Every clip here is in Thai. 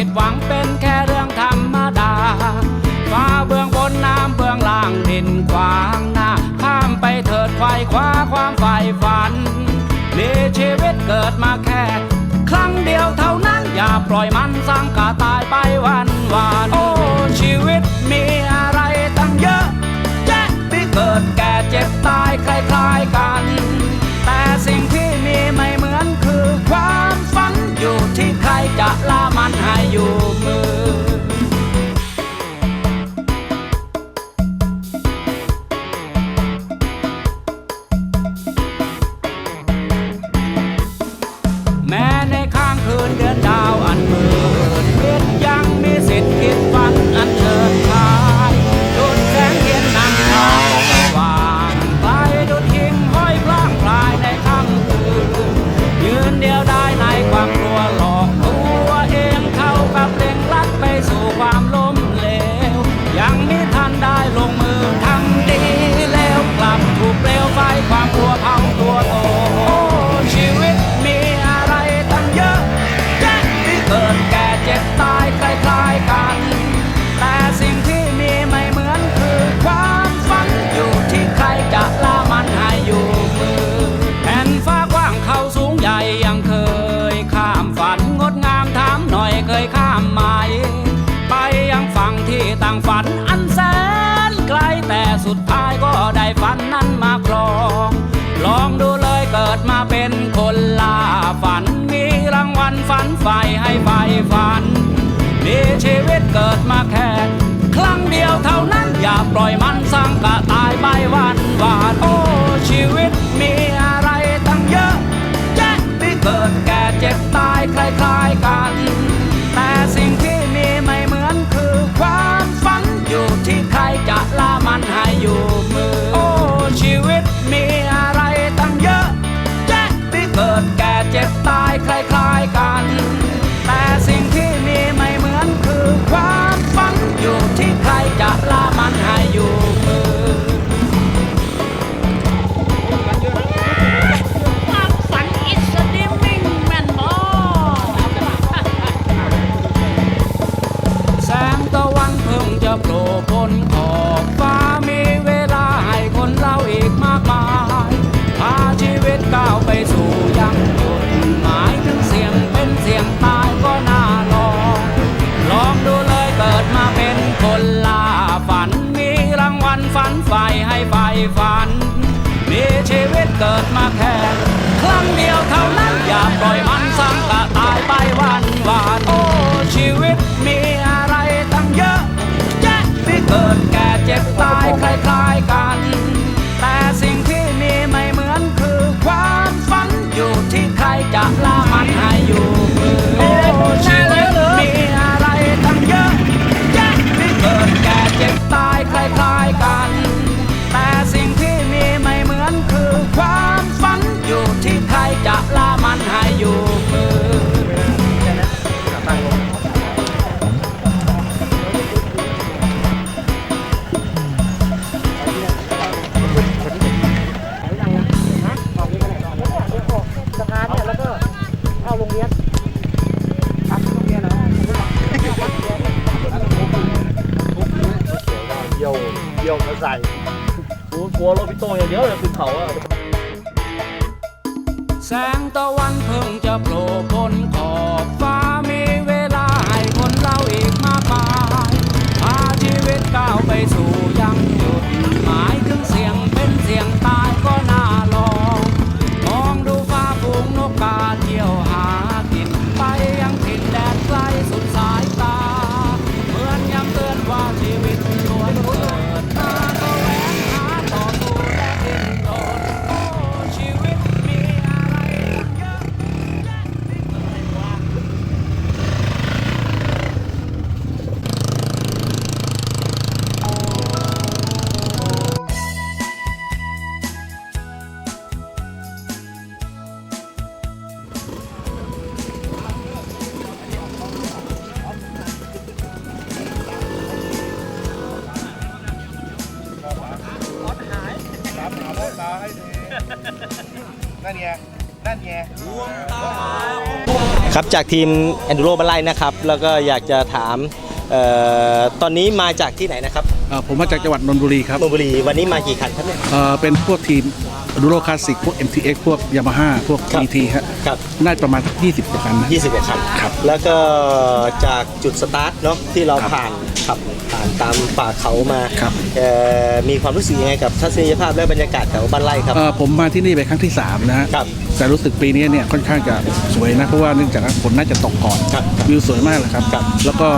ิดหวังเป็นแค่เรื่องธรรมดา ฟ้าเบื้องบนน้ำเบื้องล่างดินขวางหน้า ข้ามไปเถิดไฟคว้าความใฝ่ฝัน มีชีวิตเกิดมาแค่ ครั้งเดียวเท่านั้นอย่าปล่อยมันสร้างกาตายไปวันวานโอ้ชีวิตมีอะไรตั้งเยอะแยะที่เกิดแก่เจ็บตายคล้ายๆกัน ฝันอันแสนไกลแต่สุดท้ายก็ได้ฝันนั้นมาครอง ลองดูเลยเกิดมาเป็นคนลาฝัน มีรางวัลฝันไฟให้ไฟฝัน มีชีวิตเกิดมาแค่ครั้งเดียวเท่านั้นอย่าปล่อยมันสร้างกะตายไปวันวานโอ้ชีวิตมีอะไรตั้งเยอะแยะที่เกิดแก่เจ็บตายคลายะโผล่พ้นขอ ครับจากทีม Enduro บ้านไร่นะครับ แล้วก็อยากจะถามเอ่อตอนนี้มาจากที่ไหนนะครับเอ่อผมมาจากจังหวัดนนทบุรีครับนนทบุรีวันนี้มากี่คันครับเนี่ย เอ่อเป็นพวกทีมดูโรคลาสสิกพวก MTX พวกยามาฮ่าพวก ครับ GT ฮะครับ น่าจะประมาณสัก20กว่าคันนะ 20กว่าคันครับแล้วก็จากจุดสตาร์ทเนาะที่เราครับผ่าน ขับผ่านตามป่าเขามาครับเอ่อมีความรู้สึกยังไงกับทัศนียภาพและบรรยากาศแถวบ้านไร่ครับ เอ่อผมมาที่นี่เป็นครั้งที่ 3 นะฮะครับแต่รู้สึกปีนี้เนี่ยค่อนข้างจะสวยนะ เพราะว่าเนื่องจากว่าฝนน่าจะตกก่อน ครับวิวสวยมากเลยครับ ครับแล้วก็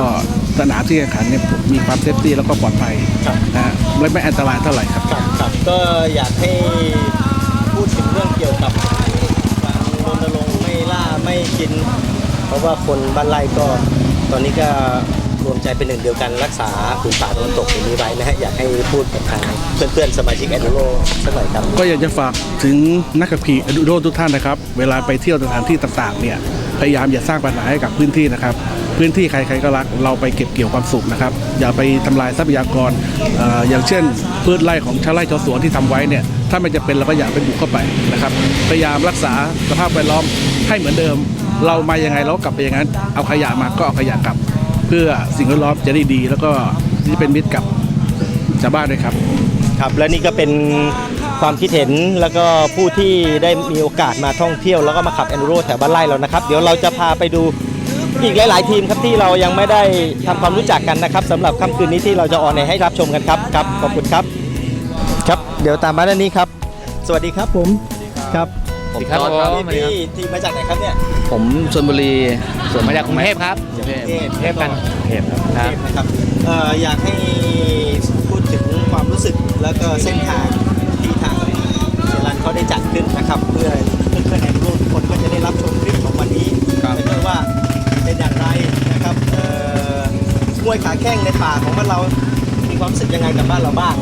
สนามที่แข่งขันเนี่ยมีความเซฟตี้แล้วก็ปลอดภัยครับ นะฮะและไม่อันตรายเท่าไหร่ครับ ครับครับก็อยากให้พูดถึงเรื่องเกี่ยวกับการรณรงค์ไม่ล่าไม่กิน เพราะว่าคนบ้านไร่ก็ตอนนี้ก็ รวมใจเป็นหนึ่งเดียวกันรักษาผืนป่าตะวันตกตรงนี้ไว้นะฮะอยากให้พูดกับทางเพื่อนๆสมาชิกแอนโรสักหน่อยครับก็อยากจะฝากถึงนักขับขี่อดูโรทุกท่านนะครับ เวลาไปเที่ยวสถานที่ต่างๆเนี่ยพยายามอย่าสร้างปัญหาให้กับพื้นที่นะครับพื้นที่ใครๆก็รักเราไปเก็บเกี่ยวความสุขนะครับ อย่าไปทำลายทรัพยากรออย่างเช่น พืชไร่ของชาวไร่ชาวสวนที่ทำไว้เนี่ยถ้าไม่จะเป็นเราก็อย่าไปบุกเข้าไปนะครับพยายามรักษาสภาพแวดล้อมให้เหมือนเดิม เรามายังไงเรากลับไปอย่างนั้น เอาขยะมาก็เอาขยะกลับ พื่อสิ่งแวดล้อมจะได้ดี แล้วก็ที่เป็นมิตรกับชาวบ้านด้วยครับ ครับ และนี่ก็เป็นความคิดเห็นแล้วก็ผู้ที่ได้มีโอกาสมาท่องเที่ยวแล้วก็มาขับแอนดูโรแถวบ้านไร่เรานะครับ เดี๋ยวเราจะพาไปดูอีกหลาย ๆ ทีมครับที่เรายังไม่ได้ทำความรู้จักกันนะครับสำหรับค่ำคืนนี้ที่เราจะออนแอร์ให้รับชมกันครับครับขอบคุณครับ ครับ เดี๋ยวตามมาด้านนี้ครับ สวัสดีครับผมครับ ผมจอร์จครับพี่พี่ทีมมาจากไหนครับเนี่ย ผมชลบุรีส่วนมาจากกรุงเทพครับกรุงเทพเทพกันเทพครับนะครับเอ่ออยากให้พูดถึงความรู้สึกแล้วก็เส้นทางที่ทางเซรันเขาได้จัดขึ้นนะครับ เพื่อเพื่อนๆในรุ่นทุกคนก็จะได้รับชมคลิปของวันนี้ครับไม่ว่าเป็นอย่างไรนะครับเอ่อมวยขาแข้งในป่าของบ้านเรา มีความรู้สึกยังไงกับบ้านเราบ้าง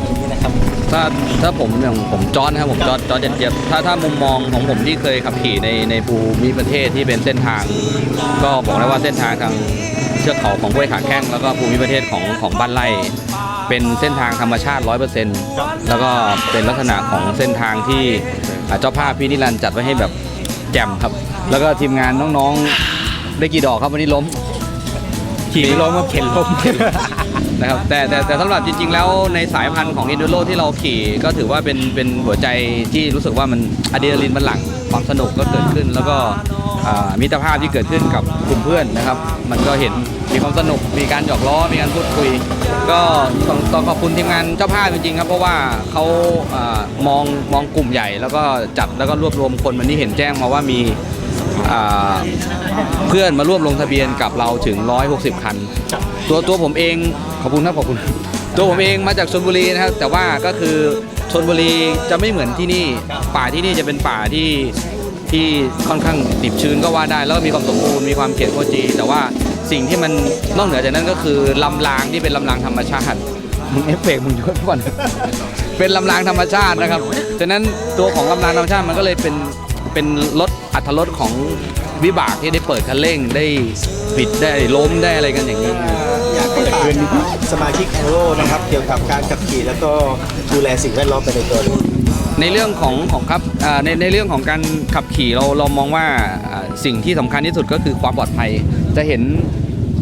อะไรอย่างนี้นะครับถ้าถ้าผมอย่างผมจอร์จนะครับผมครับจอร์จจอร์จเจ็บถ้าถ้ามุมมองของผมที่เคยขับขี่ในในภูมิประเทศที่เป็นเส้นทาง ก็บอกได้ว่าเส้นทางทางเชือกเขาของห้วยขาแข้งแล้วก็ภูมิประเทศของของบ้านไร่ เป็นเส้นทางธรรมชาติ 100%แล้วก็เป็นลักษณะของเส้นทางที่อ่าเจ้าภาพพี่นิรันดร์จัดไว้ให้แบบแจ่มครับ แล้วก็ทีมงานน้องๆได้กี่ดอกครับวันนี้ล้ม ขี่ล้มก็เข็นล้ม นะครับแต่แต่แต่สำหรับจริง ๆ แล้วในสายพันธุ์ของอินโดโรที่เราขี่ก็ถือว่าเป็นเป็นหัวใจที่รู้สึกว่ามันอะดรีนาลีนมันหลั่งความสนุกก็เกิดขึ้น แล้วก็อ่ามิตรภาพที่เกิดขึ้นกับกลุ่มเพื่อนนะครับ มันก็เห็นมีความสนุกมีการหยอกล้อมีการพูดคุย ก็ต้องต้องขอบคุณทีมงานเจ้าภาพจริงๆครับเพราะว่าเขาอามองมองกลุ่มใหญ่ แล้วก็จัดแล้วก็รวบรวมคนวันนี้เห็นแจ้งมาว่ามี เพื่อนมาร่วมลงทะเบียนกับเราถึง 160 คัน ตัวตัวผมเองขอบคุณครับขอบคุณ ตัวผมเองมาจากชลบุรีนะครับ แต่ว่าก็คือชลบุรีจะไม่เหมือนที่นี่ ป่าที่นี่จะเป็นป่าที่ที่ค่อนข้างดิบชื้นก็ว่าได้ แล้วก็มีความสมบูรณ์มีความเขียวขจี แต่ว่าสิ่งที่มันนอกเหนือจากนั้นก็คือลำรางที่เป็นลำรางธรรมชาติมึงเอฟเฟกต์มึงเยอะก่อนเป็นลำรางธรรมชาตินะครับฉะนั้นตัวของลำรางธรรมชาติมันก็เลยเป็น เป็นรถอัตรถของวิบากที่ได้เปิดคันเร่งได้บิดได้ล้มได้อะไรกันอย่างนี้อยากให้ฝากสมาชิกแอนโรนะครับเกี่ยวกับการขับขี่แล้วก็ดูแลสิ่งแวดล้อมไปในตัวด้วยในเรื่องของของครับในในเรื่องของการขับขี่เราเรามองว่าสิ่งที่สำคัญที่สุดก็คือความปลอดภัย จะเห็น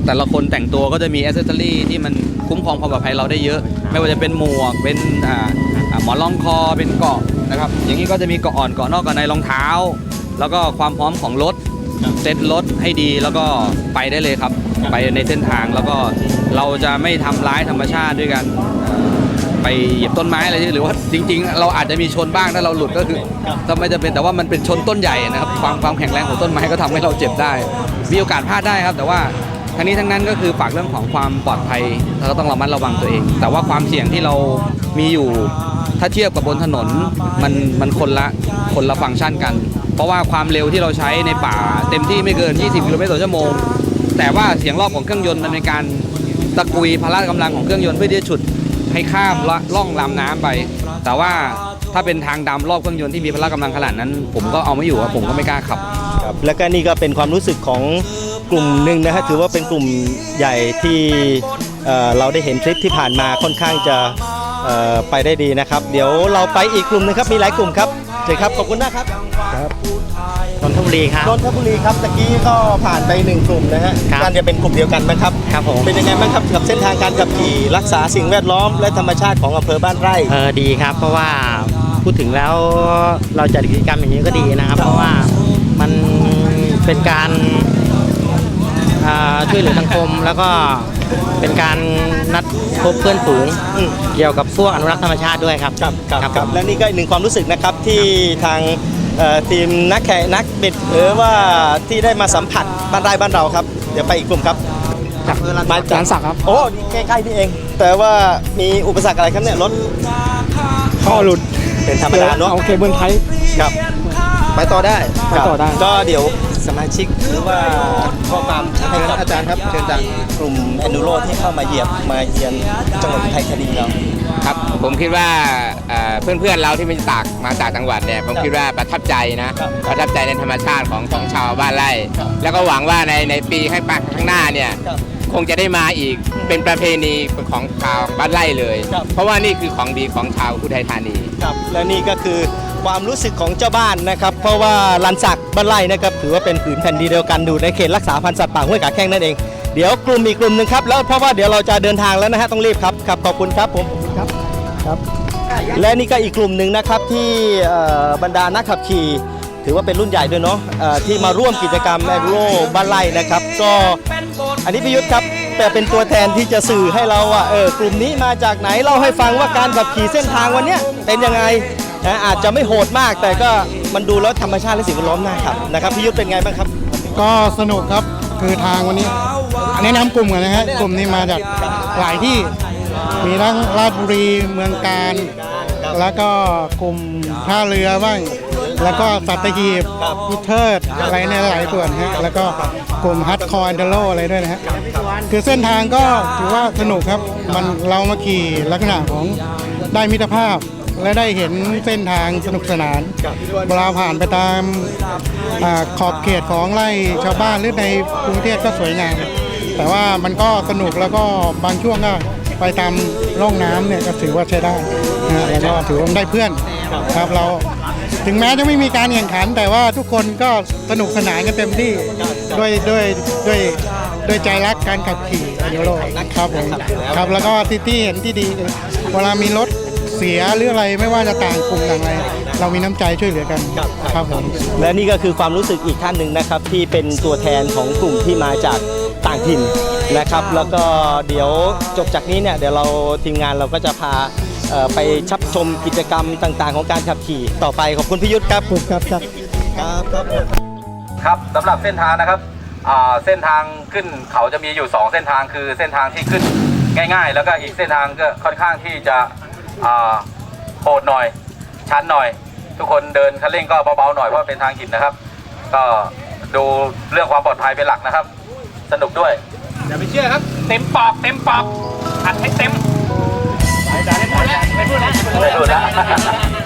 แต่ละคนแต่งตัวก็จะมีอ c เซสซอรี่ที่มันคุ้มครองความปลอดภัยเราได้เยอะ ไม่ว่าจะเป็นหมวกเป็นอ่าหมอนรองคอเป็นเกาะ นะครับ อย่างนี้ก็จะมีเกราะอ่อนเกราะนอกเกราะในรองเท้า แล้วก็ความพร้อมของรถเซ็ตรถให้ดีแล้วก็ไปได้เลยครับ ไปในเส้นทางแล้วก็เราจะไม่ทำร้ายธรรมชาติด้วยกันไปเหยียบต้นไม้อะไรที่หรือว่าจริง ๆ เราอาจจะมีชนบ้างถ้าเราหลุดก็คือถ้าไม่จะเป็นแต่ว่ามันเป็นชนต้นใหญ่นะครับความความแข็งแรงของต้นไม้ก็ทำให้เราเจ็บได้ มีโอกาสพลาดได้ครับ แต่ว่าทั้งนี้ทั้งนั้นก็คือฝากเรื่องของความปลอดภัยเราก็ต้องระมัดระวังตัวเอง แต่ว่าความเสี่ยงที่เรามีอยู่ ถ้าเทียบกับบนถนนมันมันคนละคนละฟังก์ชันกัน เพราะว่าความเร็วที่เราใช้ในป่าเต็มที่ไม่เกิน 20 กิโลเมตรต่อชั่วโมง แต่ว่าเสียงรอบของเครื่องยนต์มันเป็นการตะกุยพละกำลังของเครื่องยนต์เพื่อที่จะฉุดให้ข้ามล,ล่องลำน้ำไป แต่ว่าถ้าเป็นทางดำรอบเครื่องยนต์ที่มีพละกำลังขนาดนั้น ผมก็เอาไม่อยู่ครับผมก็ไม่กล้าขับครับแล้วก็นี่ก็เป็นความรู้สึกของกลุ่มหนึ่งนะฮะถือว่าเป็นกลุ่มใหญ่ที่เเราได้เห็นทริปที่ผ่านมาค่อนข้างจะ ไปได้ดีนะครับ เดี๋ยวเราไปอีกกลุ่มหนึงครับมีหลายกลุ่มครับเชิญครับขอบคุณนะครับนนทบุรีครับนนทบุรีครับตะกี้ก็ผ่านไปหนึ่งกลุ่มนะฮะครับการจะเป็นกลุ่มเดียวกันไหมครับครับผมเป็นยังไงบ้างครับกับเส้นทางการขับขี่รักษาสิ่งแวดล้อม และธรรมชาติของอำเภอบ้านไร่เออดีครับ เพราะว่าพูดถึงแล้วเราจัดกิจกรรมอย่างนี้ก็ดีนะครับ เพราะว่ามันเป็นการอ่าช่วยเหลือสังคมแล้วก็ เป็นการนัดพบเพื่อนฝูงอืมเกี่ยวกับพวกอนุรักษ์ธรรมชาติด้วยครับครับครับครับครับผมและนี่ก็อีกหนึ่งความรู้สึกนะครับที่ทางเอ่อทีมนักแข่งนักบิดหรือว่าที่ได้มาสัมผัสบ้านไร่บ้านเราครับ เดี๋ยวไปอีกกลุ่มครับมาจากร้านสักครับ โอ้นี่ใกล้ๆนี่เอง แต่ว่ามีอุปสรรคอะไรครับเนี่ยรถข้อหลุดเป็นธรรมดาเนาะเอาเคเบิลไทป์ครับ ไปต่อได้ไปต่อได้ ก็เดี๋ยว สมาชิกหรือว่าข้อความให้กับอาจารย์ครับเชิญจากกลุ่มแอนดูโรที่เข้ามาเหยียบมาเยือนจังหวัดอุทัยธานีเราครับผมคิดว่าเอ่อเพื่อนๆเราที่มาจากมาจากจังหวัดเนี่ยผมคิดว่าประทับใจนะครับประทับใจในธรรมชาติของของชาวบ้านไร่ครับแล้วก็หวังว่าในในปีให้ปข้างหน้าเนี่ยครับคงจะได้มาอีกเป็นประเพณีของชาวบ้านไร่เลยครับเพราะว่านี่คือของดีของชาวอุทัยธานีครับและนี่ก็คือ ความรู้สึกของเจ้าบ้านนะครับ เพราะว่าลันสักบ้านไร่นะครับถือว่าเป็นผืนแผ่นดินเดียวกันอยู่ในเขตรักษาพันธุ์สัตว์ป่าห้วยขาแข้งนั่นเองเดี๋ยวกลุ่มอีกกลุ่มหนึ่งครับแล้วเพราะว่าเดี๋ยวเราจะเดินทางแล้วนะฮะต้องรีบครับครับขอบคุณครับผมครับครับ และนี่ก็อีกกลุ่มหนึ่งนะครับที่บรรดานักขับขี่ ถือว่าเป็นรุ่นใหญ่ด้วยเนาะที่มาร่วมกิจกรรมแอโรบ้านไร่นะครับ ก็อันนี้พิยุทธครับแต่เป็นตัวแทนที่จะสื่อให้เราว่าเออกลุ่มนี้มาจากไหนเล่าให้ฟังว่าการขับขี่เส้นทางวันนี้เป็นยังไง นะอาจจะไม่โหดมากแต่ก็มันดูแล้วธรรมชาติและสิ่งแวดล้อมน่าครับนะครับพิยุทธเป็นไงบ้างครับ ก็สนุกครับคือทางวันนี้ แนะนำกลุ่มกันนะฮะกลุ่มนี้มาจากหลายที่มีทั้งราชบุรีเมืองการ แล้วก็กลุ่มท่าเรือบ้าง แล้วก็สัตหีบพุทเทิดอะไรเนี่ยหลายส่วนฮะแล้วก็กลุ่มฮัตคอร์เดโลอะไรด้วยนะฮะคือเส้นทางก็ถือว่าสนุกครับมันเรามาขี่ลักษณะของได้มิตรภาพ และได้เห็นเส้นทางสนุกสนานเวลาผ่านไปตามอาขอบเขตของไร่ชาวบ้านหรือในกรุงเทพก็สวยงาม แต่ว่ามันก็สนุกแล้วก็บางช่วงก็ไปตามร่องน้ำเนี่ยก็ถือว่าใช้ได้นะฮะแล้วก็ถือว่าได้เพื่อนครับเราถึงแม้จะไม่มีการแข่งขัน แต่ว่าทุกคนก็สนุกสนานกันเต็มที่ด้วยด้วยด้วยด้วยใจรักการขับขี่อนุโลกครับผมครับแล้วก็ที่ที่เห็นที่ดีคือเวลามีรถ เสียหรืออะไรไม่ว่าจะต่างกลุ่มต่างอะไร เรามีน้ำใจช่วยเหลือกันครับผม และนี่ก็คือความรู้สึกอีกท่านหนึ่งนะครับที่เป็นตัวแทนของกลุ่มที่มาจากต่างถิ่นนะครับ แล้วก็เดี๋ยวจบจากนี้เนี่ยเดี๋ยวเราทีมงานเราก็จะพาเอ่อไปชับชมกิจกรรมต่างๆ ของการขับขี่ต่อไปขอบคุณพิยุทธครับครับครับ ครับครับครับสำหรับเส้นทางนะครับอ่าเส้นทางขึ้นเขาจะมีอยู่ 2 เส้นทางคือเส้นทางที่ขึ้นง่าย ๆ แล้วก็อีกเส้นทางก็ค่อนข้างที่จะ อ่าโหดหน่อย ชันหน่อย ทุกคนเดินคันเร่งก็เบาๆหน่อยเพราะเป็นทางหินนะครับ ก็ดูเรื่องความปลอดภัยเป็นหลักนะครับ สนุกด้วยอย่าไปเชื่อครับ เต็มปอกเต็มปอกอัดให้เต็มไม่พูดแล้ว ไม่พูดแล้วไม่พูดแล้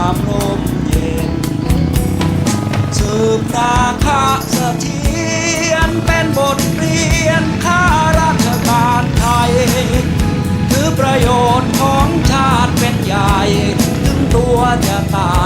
ความลมเย็นสืบนาคาเสถียรเป็นบทเรียนข้าราชการไทยคือประโยชน์ของชาติเป็นใหญ่ ถึงตัวจะตาย